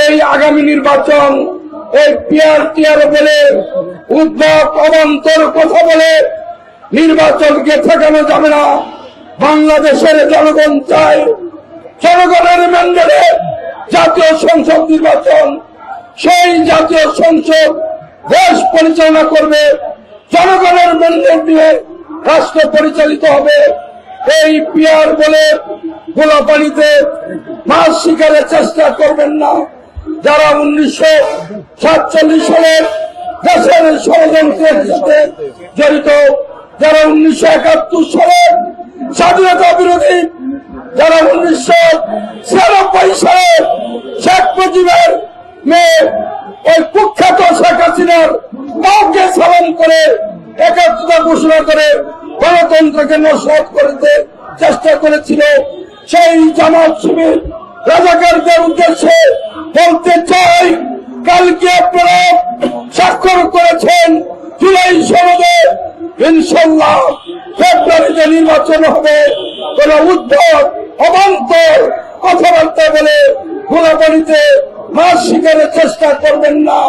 এই আগামী নির্বাচন, এই পিয়ার টিয়ার বলে উদ্ভব অবান্তর কথা বলে নির্বাচনকে ঠেকানো যাবে না। বাংলাদেশের জনগণ চায় জনগণের ম্যান্ডেটে জাতীয় সংসদ নির্বাচন। সেই জাতীয় সংসদ দেশ পরিচালনা করবে, জনগণের ম্যান্ডেট নিয়ে রাষ্ট্র পরিচালিত হবে। এই পিয়ার বলে গোলাপানিতে মাছ শিকারের চেষ্টা করবেন না। যারা উনিশশো সাতচল্লিশ সালের দেশের ষড়যন্ত্রের সাথে জড়িত, যারা উনিশশো একাত্তর সালে স্বাধীনতা বিরোধী, যারা উনিশশো ছিয়ানব্বই সালে শেখ মুজিবের মেয়ে, ওই কুখ্যাত শেখ হাসিনার মাকে সালাম করে, একাত্মতা ঘোষণা করে গণতন্ত্রকে নস্বাত করতে চেষ্টা করেছিল। সেই জামাত শিবির রাজাকারদের উদ্দেশ্যে বলতে চাই, কালকে আপনারা স্বাক্ষর করেছেন জুলাই সনদে ইনশাল্লাহ ফেব্রুয়ারিতে নির্বাচন হবে। কোন উদ্ভব, অবান্তর কথাবার্তা বলে গোলাপানিতে মাছ শিকারের চেষ্টা করবেন না।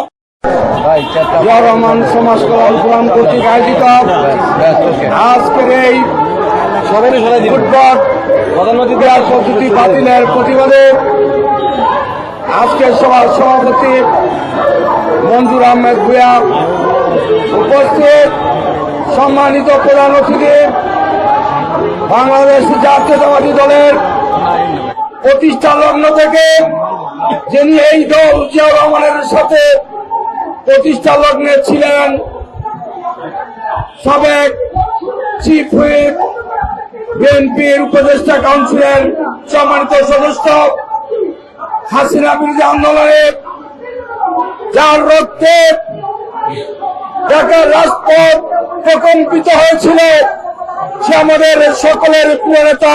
রহমান আজকের এই ফুটবল প্রধানমন্ত্রী পদ্ধতি বাতিলের প্রতিবাদে আজকের সভার সভাপতি মঞ্জুর আহমেদ ভুয়া উপস্থিত। সম্মানিত প্রধান অতিথি, বাংলাদেশ জাতীয়তাবাদী দলের প্রতিষ্ঠা লগ্ন থেকে যিনি এই দল জিয়া রহমানের সাথে প্রতিষ্ঠা লগ্নে ছিলেন, সাবেক চিফ হুইপ বিএনপির উপদেষ্টা কাউন্সিলের সম্মানিত সদস্য হাসিনা বিরোধী আন্দোলনে যার রক্তে ঢাকার রাজপথ প্রকম্পিত হয়েছিল, সে আমাদের সকলের প্রিয় নেতা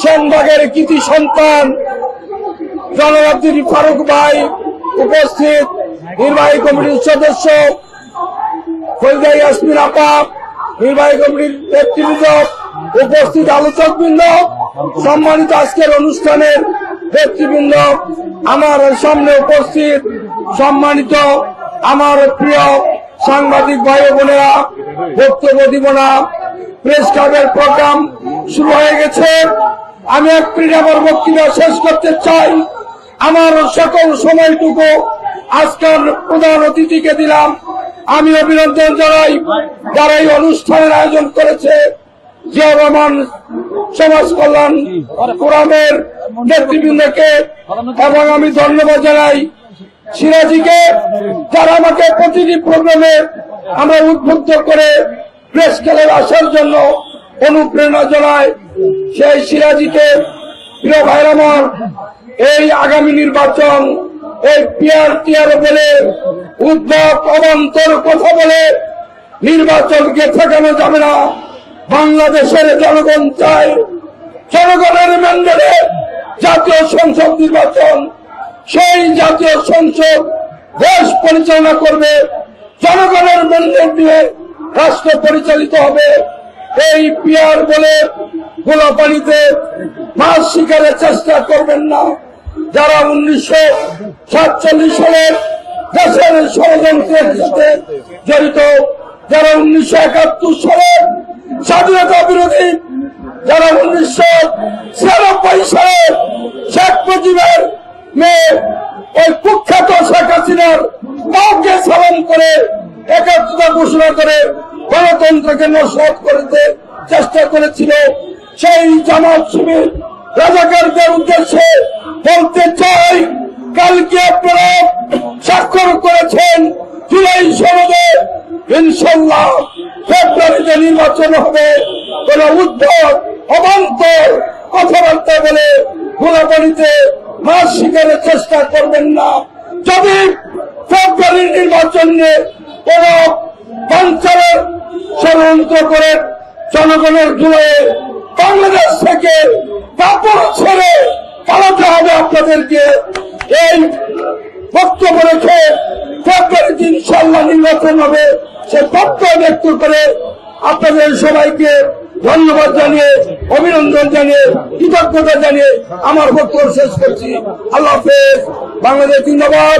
সেনবাগের কৃতি সন্তান জনরাব্দুল ফারুক ভাই উপস্থিত, নির্বাহী কমিটির সদস্য ফরিদা ইয়াসমিন আপা, নির্বাহী কমিটির নেতৃবৃন্দ উপস্থিত আলোচকবৃন্দ, সম্মানিত আজকের অনুষ্ঠানের ব্যক্তিবৃন্দ, আমার সামনে উপস্থিত সম্মানিত আমার প্রিয় সাংবাদিক ভাই বোনেরা, বক্তব্য দিব না। প্রেস ক্লাবের প্রোগ্রাম শুরু হয়ে গেছে। আমি এক মিনিট আমার শেষ করতে চাই। আমার সকল সময়টুকু আজকের প্রধান অতিথিকে দিলাম। আমি অভিনন্দন জানাই যারা এই অনুষ্ঠানের আয়োজন করেছে। জিয়া সমাজ কল্যাণ ফোরামের নেতৃবৃন্দকে এবং আমি ধন্যবাদ জানাই সিরাজিকে, যারা আমাকে প্রতিটি প্রোগ্রামে আমরা উদ্বুদ্ধ করে প্রেস ক্লাবে আসার জন্য অনুপ্রেরণা জানায় সেই সিরাজিকে, প্রিয় ভাইর আমার, এই আগামী নির্বাচন, এই পিয়ার টিয়ার বলে উদ্ভব, অবান্তর কথা বলে নির্বাচনকে ঠেকানো যাবে না? বাংলাদেশের জনগণ চায় জনগণের ম্যান্ডেটে জাতীয় সংসদ নির্বাচন। সেই জাতীয় সংসদ দেশ পরিচালনা করবে, জনগণের ম্যান্ডেট নিয়ে রাষ্ট্র পরিচালিত হবে। এই পিয়ার বলে গোলাপানিতে মাছ শিকারের চেষ্টা করবেন না। যারা উনিশশো সাতচল্লিশ সালের দেশের ষড়যন্ত্রের সাথে জড়িত, যারা উনিশশো একাত্তর সালের স্বাধীনতা বিরোধী যারা উনিশশো ছিয়ানব্বই সালে শেখ মুজিবের মেয়ে ওই কুখ্যাত শেখ হাসিনার মাকে সালাম করে একাত্মতা ঘোষণা করে গণতন্ত্রকে নস্বাত করতে চেষ্টা করেছিল। সেই জামাত শিবির রাজাকারদের উদ্দেশ্যে বলতে চাই, কালকে আপনারা স্বাক্ষর করেছেন জুলাই সনদে ইনশাল্লাহ ফেব্রুয়ারিতে নির্বাচন হবে। কোন উদ্ভব অবান্তর কথাবার্তা বলে গোলাপানিতে মাছ শিকারের চেষ্টা করবেন না। যদি ফেব্রুয়ারির নির্বাচন নিয়ে কোন পঞ্চায়েত ষড়যন্ত্র করে জনগণের ধুয়ে বাংলাদেশ থেকে কাপড় ছেড়ে পালাতে হবে আপনাদেরকে। এই বক্তব্য রেখে ফেব্রুয়ারিতে ইনশাল্লাহ নির্বাচন হবে। সে তত্ত্ব ব্যক্ত করে আপনাদের সবাইকে ধন্যবাদ জানিয়ে, অভিনন্দন জানিয়ে, কৃতজ্ঞতা জানিয়ে আমার বক্তব্য শেষ করছি। আল্লাহ হাফেজ। বাংলাদেশ জিন্দাবাদ।